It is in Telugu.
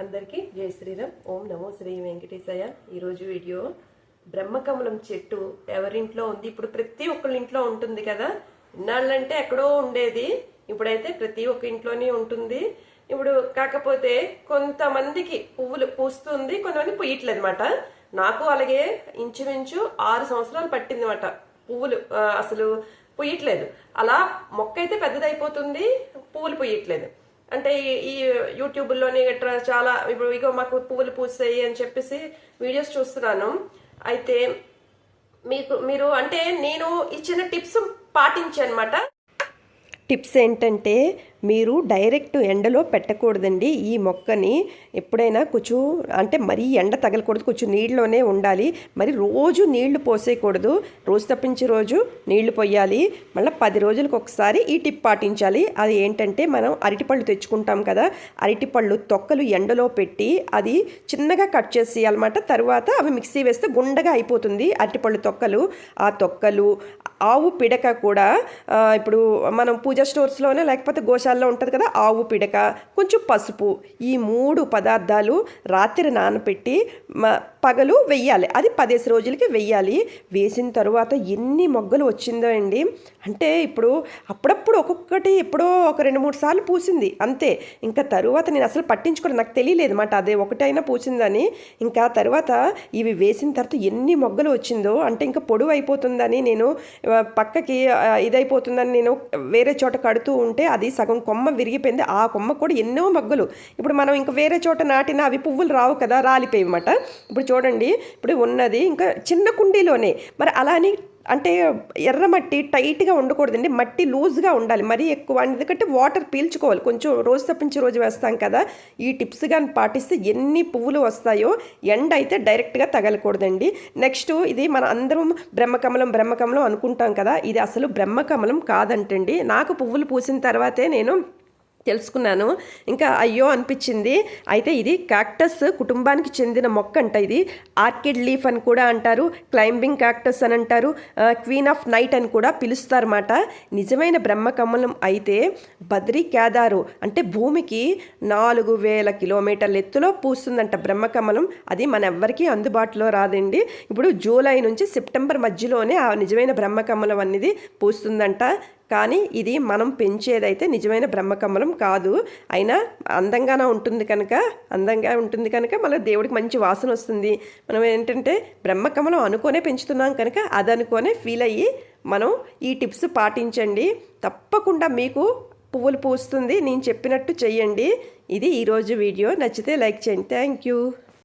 అందరికీ జై శ్రీరామ్. ఓం నమో శ్రీ వెంకటేశయ్య ఈరోజు వీడియో బ్రహ్మకమలం చెట్టు ఎవరింట్లో ఉంది? ఇప్పుడు ప్రతి ఒక్కళ్ళ ఇంట్లో ఉంటుంది కదా. ఇన్నాళ్ళంటే ఎక్కడో ఉండేది. ఇప్పుడైతే ప్రతి ఒక్క ఇంట్లోనే ఉంటుంది. ఇప్పుడు కాకపోతే కొంతమందికి పువ్వులు పూస్తుంది కొంతమంది పూయట్లేదు అనమాట నాకు అలాగే ఇంచుమించు ఆరు సంవత్సరాలు పట్టింది అనమాట పువ్వులు అసలు పూయట్లేదు. అలా మొక్క అయితే పెద్దదైపోతుంది పువ్వులు పూయట్లేదు. అంటే ఈ- యూట్యూబ్లోని ఇట్లా చాలా ఇప్పుడు ఇగో మాకు పువ్వులు పూసాయి అని చెప్పేసి వీడియోస్ చూస్తున్నాను. అయితే మీకు మీరు అంటే నేను ఇచ్చిన టిప్స్ పాటించనమాట. టిప్స్ ఏంటంటే మీరు డైరెక్ట్ ఎండలో పెట్టకూడదండి. ఈ మొక్కని ఎప్పుడైనా కొంచెం అంటే మరీ ఎండ తగలకూడదు కొంచెం నీళ్ళలోనే ఉండాలి. మరి రోజు నీళ్ళు పోసేయకూడదు. రోజు తప్పించి రోజు నీళ్ళు పోయాలి. మళ్ళీ పది రోజులకు ఒకసారి ఈ టిప్ పాటించాలి. అది ఏంటంటే మనం అరటిపళ్ళు తెచ్చుకుంటాం కదా అరటిపళ్ళు తొక్కలు ఎండలో పెట్టి అది చిన్నగా కట్ చేసేయాలన్నమాట. తర్వాత అవి మిక్సీ వేస్తే గుండగా అయిపోతుంది అరటిపళ్ళు తొక్కలు. ఆ తొక్కలు ఆవు పిడక కూడా ఇప్పుడు మనం పూజా స్టోర్స్లోనే లేకపోతే గోశాలలో ఉంటుంది కదా ఆవు పిడక కొంచెం పసుపు ఈ మూడు పదార్థాలు రాత్రి నానపెట్టి మ- పగలు వెయ్యాలి. అది పదేసి రోజులకి వెయ్యాలి. వేసిన తర్వాత ఎన్ని మొగ్గలు వచ్చిందో అండి. అంటే ఇప్పుడు అప్పుడప్పుడు ఒక్కొక్కటి ఎప్పుడో ఒక రెండు మూడు సార్లు పూసింది. అంతే. ఇంకా తరువాత నేను అసలు పట్టించుకోవడం నాకు తెలియలేదు మాట. అదే ఒకటైనా పూసిందని. ఇంకా తర్వాత ఇవి వేసిన తర్వాత ఎన్ని మొగ్గలు వచ్చిందో అంటే ఇంకా పొడవు అయిపోతుందని నేను పక్కకి ఇదైపోతుందని నేను వేరే చోట కడుతూ ఉంటే అది సగం కొమ్మ విరిగిపోయింది. ఆ కొమ్మ కూడా ఎన్నో మొగ్గలు. ఇప్పుడు మనం ఇంకా వేరే చోట నాటిన అవి పువ్వులు రావు కదా రాలిపోయి అన్నమాట ఇప్పుడు చూడండి ఇప్పుడు ఉన్నది ఇంకా చిన్న కుండీలోనే. మరి అలా అని అంటే ఎర్ర మట్టి టైట్గా ఉండకూడదండి మట్టి లూజ్గా ఉండాలి. మరీ ఎక్కువ ఎందుకంటే వాటర్ పీల్చుకోవాలి. కొంచెం రోజు తప్పించి రోజు వేస్తాం కదా. ఈ టిప్స్ కానీ పాటిస్తే ఎన్ని పువ్వులు వస్తాయో ఎండ అయితే డైరెక్ట్గా తగలకూడదండి. నెక్స్ట్ ఇది మన అందరం బ్రహ్మకమలం బ్రహ్మకమలం అనుకుంటాం కదా. ఇది అసలు బ్రహ్మకమలం కాదంటండి. నాకు పువ్వులు పూసిన తర్వాతే నేను తెలుసుకున్నాను. ఇంకా అయ్యో అనిపించింది. అయితే ఇది క్యాక్టస్ కుటుంబానికి చెందిన మొక్క అంట ఇది. ఆర్కిడ్ లీఫ్ అని కూడా అంటారు. క్లైంబింగ్ క్యాక్టస్ అని అంటారు. క్వీన్ ఆఫ్ నైట్ అని కూడా పిలుస్తారన్నమాట. నిజమైన బ్రహ్మకమలం అయితే బద్రీ కేదారు అంటే భూమికి నాలుగు వేల కిలోమీటర్ల ఎత్తులో పూస్తుందంట బ్రహ్మకమలం అది మన ఎవ్వరికీ అందుబాటులో రాదండి. ఇప్పుడు జూలై నుంచి సెప్టెంబర్ మధ్యలోనే ఆ నిజమైన బ్రహ్మకమలం అనేది పూస్తుందంట. కానీ ఇది మనం పెంచేదైతే నిజమైన బ్రహ్మకమలం కాదు. అయినా అందంగానే ఉంటుంది కనుక అందంగా ఉంటుంది కనుక మళ్ళీ దేవుడికి మంచి వాసన వస్తుంది. మనం ఏంటంటే బ్రహ్మకమలం అనుకోనే పెంచుతున్నాం కనుక అది అనుకోనే ఫీల్ అయ్యి మనం ఈ టిప్స్ పాటించండి. తప్పకుండా మీకు పువ్వులు పూస్తుంది. నేను చెప్పినట్టు చెయ్యండి. ఇది ఈరోజు వీడియో. నచ్చితే లైక్ చేయండి. Thank you.